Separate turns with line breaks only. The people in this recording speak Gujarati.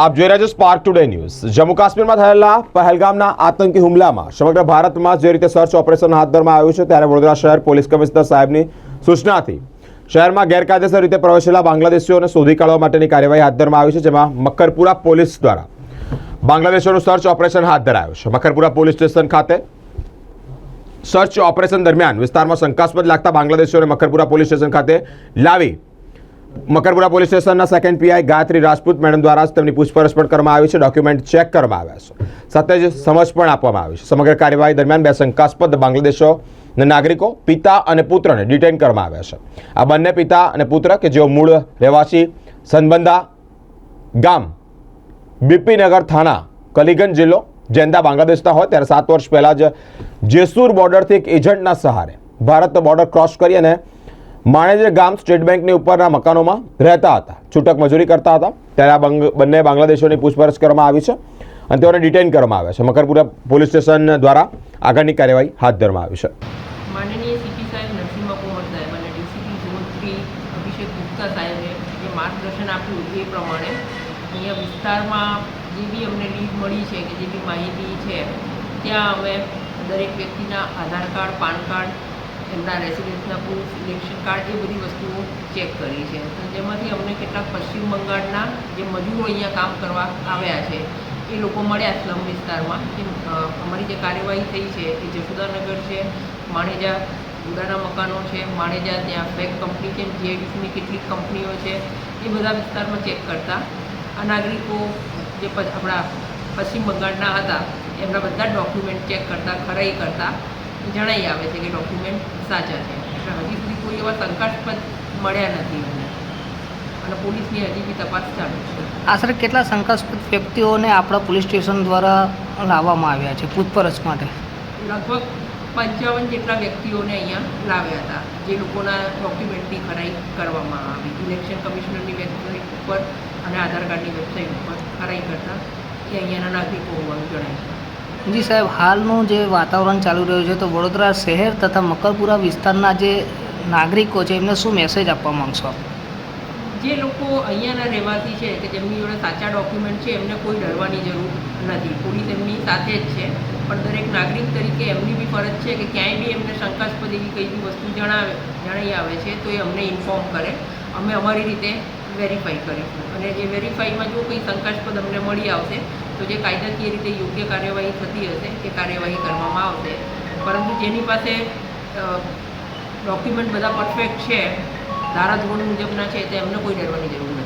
આપ જોઈ રહ્યા છો સ્પાર્ક ટુડે ન્યૂઝ જમ્મુ કાશ્મીરમાં થયેલા પહેલગામના આતંકી હુમલામાં સમગ્ર ભારતમાં જે રીતે સર્ચ ઓપરેશન હાથ ધરવામાં આવ્યું છે, ત્યારે વડોદરા શહેર પોલીસ કમિશનર સાહેબની સૂચનાથી શહેરમાં ગેરકાયદેસર રીતે પ્રવેશેલા બાંગ્લાદેશીઓને શોધી કાઢવા માટેની કાર્યવાહી હાથ ધરવામાં આવી છે, જેમાં મક્કરપુરા પોલીસ દ્વારા બાંગ્લાદેશીઓનું સર્ચ ઓપરેશન હાથ ધરાયું છે. મક્કરપુરા પોલીસ સ્ટેશન ખાતે સર્ચ ઓપરેશન દરમિયાન વિસ્તારમાં શંકાસ્પદ લાગતા બાંગ્લાદેશીઓને મક્કરપુરા પોલીસ સ્ટેશન ખાતે લાવી મકરપુરા પોલીસ સ્ટેશનના second PI Gayatri Rajput madam દ્વારા જ તેમની પૂછપરછ પણ કરવામાં આવી છે ડોક્યુમેન્ટ ચેક કરવામાં આવ્યા છે. સાથે જ સમજ પણ આપવામાં આવી છે. સમગ્ર કાર્યવાહી દરમિયાન બે શંકાસ્પદ બાંગ્લાદેશોના નાગરિકો, પિતા અને પુત્રને ડિટેન કરવામાં આવ્યા છે. આ બંને પિતા અને પુત્ર કે જેઓ મૂળ રહેવાસી સનબંદા ગામ બીપીનગર થાણા, કલીગંજ જિલ્લો, જેંદા બાંગ્લાદેશના હોય, ત્યારે સાત વર્ષ પહેલાં જ જેસુર બોર્ડરથી એક એજન્ટના સહારે ભારત બોર્ડર ક્રોસ કરી અને માણેજે ગામ સ્ટેટ બેંકની ઉપરના મકાનોમાં રહેતા હતા. છૂટક મજૂરી કરતા હતા. ત્યારે આ બંને બાંગ્લાદેશોની પૂછપરછ કરવામાં આવી છે અને તેઓને ડિટેન કરવામાં આવ્યા છે. મકરપુરા પોલીસ સ્ટેશન દ્વારા આગળની કાર્યવાહી હાથ ધરવામાં આવી છે.
છે, ત્યાં અમે દરેક વ્યક્તિના આધાર કાર્ડ, પાન કાર્ડ એમના રેસિડન્સના પ્રૂફ ઇલેક્શન કાર્ડ એ બધી વસ્તુઓ ચેક કરી છે. તો જેમાંથી અમને કેટલાક પશ્ચિમ બંગાળના જે મજૂરો અહીંયા કામ કરવા આવ્યા છે, એ લોકો મળ્યા સ્લમ વિસ્તારમાં. કે અમારી જે કાર્યવાહી થઈ છે એ જસુદાનગર છે, માણેજા જુદાના મકાનો છે, માણેજા ત્યાં ફેક કંપની છે જીઆઈડીસીની કેટલીક કંપનીઓ છે, એ બધા વિસ્તારમાં ચેક કરતા. આ નાગરિકો જે આપણા પશ્ચિમ બંગાળના હતા, એમના બધા ડોક્યુમેન્ટ ચેક કરતા, ખરાઈ કરતા. જણાઈ આવે છે કે ડોક્યુમેન્ટ સાચા છે. એટલે હજી સુધી કોઈ એવા શંકાસ્પદ મળ્યા નથી અમને અને પોલીસની હજી બી તપાસ ચાલુ છે.
આશરે કેટલા શંકાસ્પદ વ્યક્તિઓને આપણા પોલીસ સ્ટેશન દ્વારા લાવવામાં આવ્યા છે? પૂછપરછ માટે.
લગભગ પંચાવન જેટલા વ્યક્તિઓને અહીંયા લાવ્યા હતા. જે લોકોના ડોક્યુમેન્ટની ખરાઈ કરવામાં આવી. ઇલેક્શન કમિશનરની વેબસાઇટ ઉપર અને આધાર કાર્ડની વેબસાઇટ ઉપર ખરાઈ કરતા એ અહીંયાના નાગરિકો હોવાનું જણાય છે.
જી સાહેબ, હાલનું જે વાતાવરણ ચાલુ રહ્યું છે, તો વડોદરા શહેર તથા મકરપુરા વિસ્તારના જે નાગરિકો છે, એમને શું મેસેજ આપવા માંગશો
જે લોકો અહીંયાના રહેવાસી છે, કે જેમની જોડે સાચા ડોક્યુમેન્ટ છે, એમને કોઈ ડરવાની જરૂર નથી. પોલીસ એમની સાથે જ છે, પણ દરેક નાગરિક તરીકે એમની બી ફરજ છે કે ક્યાંય બી એમને શંકાસ્પદ એવી કઈ બી વસ્તુ જણાવે, જણાઈ આવે છે, તો એ અમને ઇન્ફોર્મ કરે. અમે અમારી રીતે વેરીફાઈ કરીશું અને જે વેરીફાઈમાં જો કંઈ શંકાસ્પદ અમને મળી આવશે, તો જે કાયદાકીય રીતે યોગ્ય કાર્યવાહી થતી હશે, એ કાર્યવાહી કરવામાં આવશે. પરંતુ જેની પાસે ડોક્યુમેન્ટ બધા પરફેક્ટ છે, ધારાધોરણ મુજબના છે, તે એમને કોઈ ડરવાની જરૂર નથી.